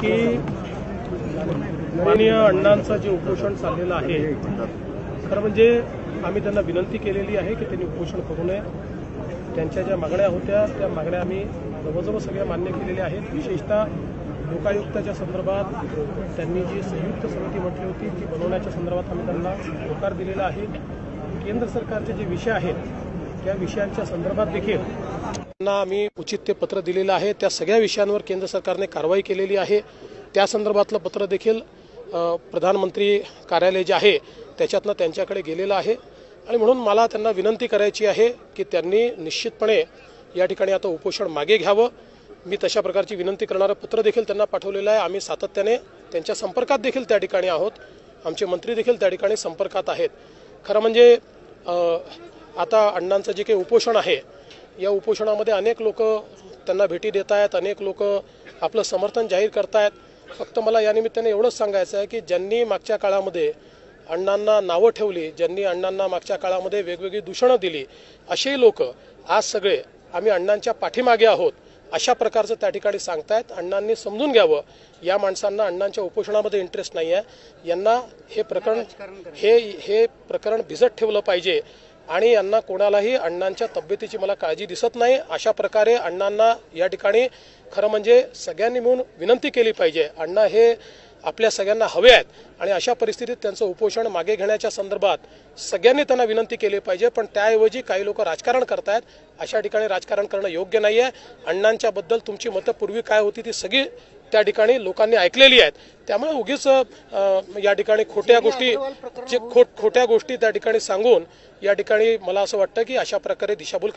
की माननीय अण्णांचं जे उपोषण चाललेलं आहे खरं म्हणजे आम्ही त्यांना विनंती केलेली आहे की त्यांनी उपोषण करू नये. त्यांच्या ज्या मागण्या होत्या त्या मागण्या आम्ही जवळजवळ सगळ्या मान्य केलेल्या आहेत. विशेषतः लोकायुक्ताच्या संदर्भात त्यांनी जी संयुक्त समिती म्हटली होती ती बनवण्याच्या संदर्भात आम्ही त्यांना होकार दिलेला आहे. केंद्र सरकारचे जे विषय आहेत त्या विषयांच्या संदर्भात देखील त्यांना आम्ही उचित ते पत्र दिलेलं आहे. त्या सगळ्या विषयांवर केंद्र सरकारने कारवाई केलेली आहे. त्या संदर्भातलं पत्र देखील प्रधानमंत्री कार्यालय जे आहे त्याच्यातनं त्यांच्याकडे गेलेलं आहे. आणि म्हणून मला त्यांना विनंती करायची आहे की त्यांनी निश्चितपणे या ठिकाणी आता उपोषण मागे घ्यावं. मी तशा प्रकारची विनंती करणारं पत्र देखील त्यांना पाठवलेलं आहे. आम्ही सातत्याने त्यांच्या संपर्कात देखील त्या ठिकाणी आहोत. आमचे मंत्री देखील त्या ठिकाणी संपर्कात आहेत. खरं म्हणजे आता अण्णांचं जे काही उपोषण आहे या उपोषणामध्ये अनेक लोक त्यांना भेटी देत आहेत अनेक लोक आपलं समर्थन जाहीर करतायत. फक्त मला या निमित्ताने एवढंच सांगायचं आहे की ज्यांनी मागच्या काळामध्ये अण्णांना नावं ठेवली ज्यांनी अण्णांना मागच्या काळामध्ये वेगवेगळी दूषणं दिली असेही लोक आज सगळे आम्ही अण्णांच्या पाठीमागे आहोत अशा प्रकारचं त्या ठिकाणी सांगतायत. अण्णांनी समजून घ्यावं. या माणसांना अण्णांच्या उपोषणामध्ये इंटरेस्ट नाही आहे यांना हे प्रकरण हे हे प्रकरण भिजत ठेवलं पाहिजे. आणि यांना कोणालाही अण्णांच्या तब्येतीची मला काळजी दिसत नाही. अशा प्रकारे अण्णांना या ठिकाणी खरं म्हणजे सगळ्यांनी मिळून विनंती केली पाहिजे. अण्णा हे आपल्या सगळ्यांना हवे आहेत आणि अशा परिस्थितीत त्यांचं उपोषण मागे घेण्याच्या संदर्भात सगळ्यांनी त्यांना विनंती केली पाहिजे. पण त्याऐवजी काही लोक राजकारण करतायत. अशा ठिकाणी राजकारण करणं योग्य नाही आहे अण्णांच्या बद्दल तुमची मतं पूर्वी काय होती ती सगळी त्या ठिकाणी लोकांनी ऐकलेली आहेत. त्यामुळे उगीच या ठिकाणी खोट्या गोष्टी खोट्या गोष्टी त्या ठिकाणी सांगून या ठिकाणी मला असं वाटतं की अशा प्रकारे दिशाभूल